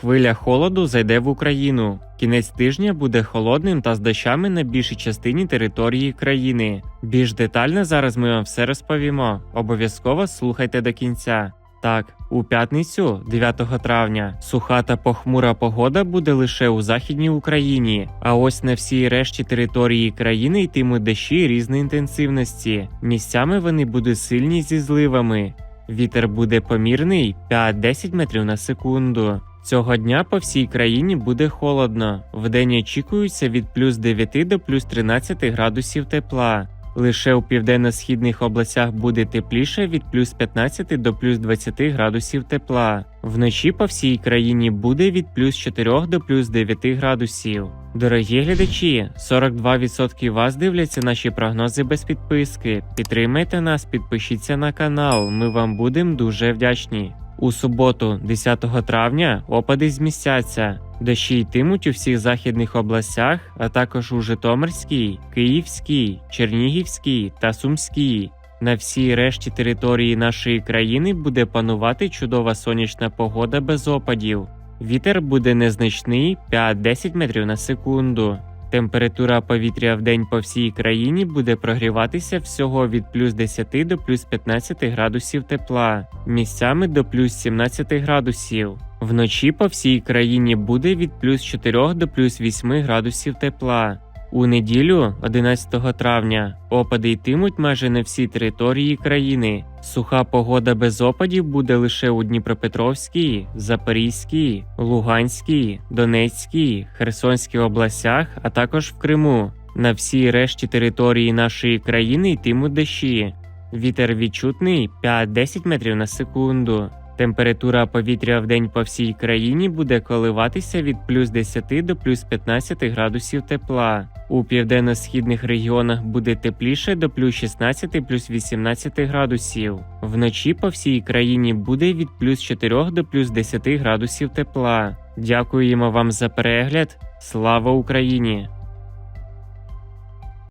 Хвиля холоду зайде в Україну. Кінець тижня буде холодним та з дощами на більшій частині території країни. Більш детально зараз ми вам все розповімо. Обов'язково слухайте до кінця. Так, у п'ятницю, 9 травня, суха та похмура погода буде лише у західній Україні, а ось на всій решті території країни йтимуть дощі різної інтенсивності. Місцями вони будуть сильні зі зливами. Вітер буде помірний 5-10 метрів на секунду. Цього дня по всій країні буде холодно. Вдень очікується від плюс 9 до плюс 13 градусів тепла. Лише у південно-східних областях буде тепліше від плюс 15 до плюс 20 градусів тепла. Вночі по всій країні буде від плюс 4 до плюс 9 градусів. Дорогі глядачі, 42% вас дивляться наші прогнози без підписки. Підтримайте нас, підпишіться на канал. Ми вам будемо дуже вдячні. У суботу, 10 травня, опади змістяться. Дощі йтимуть у всіх західних областях, а також у Житомирській, Київській, Чернігівській та Сумській. На всій решті території нашої країни буде панувати чудова сонячна погода без опадів. Вітер буде незначний 5-10 метрів на секунду. Температура повітря в день по всій країні буде прогріватися всього від плюс 10 до плюс 15 градусів тепла, місцями до плюс 17 градусів. Вночі по всій країні буде від плюс 4 до плюс 8 градусів тепла. У неділю, 11 травня, опади йтимуть майже на всій території країни. Суха погода без опадів буде лише у Дніпропетровській, Запорізькій, Луганській, Донецькій, Херсонській областях, а також в Криму. На всій решті території нашої країни йтимуть дощі. Вітер відчутний 5-10 метрів на секунду. Температура повітря в день по всій країні буде коливатися від плюс 10 до плюс 15 градусів тепла. У південно-східних регіонах буде тепліше до плюс 16 плюс 18 градусів. Вночі по всій країні буде від плюс 4 до плюс 10 градусів тепла. Дякуємо вам за перегляд. Слава Україні!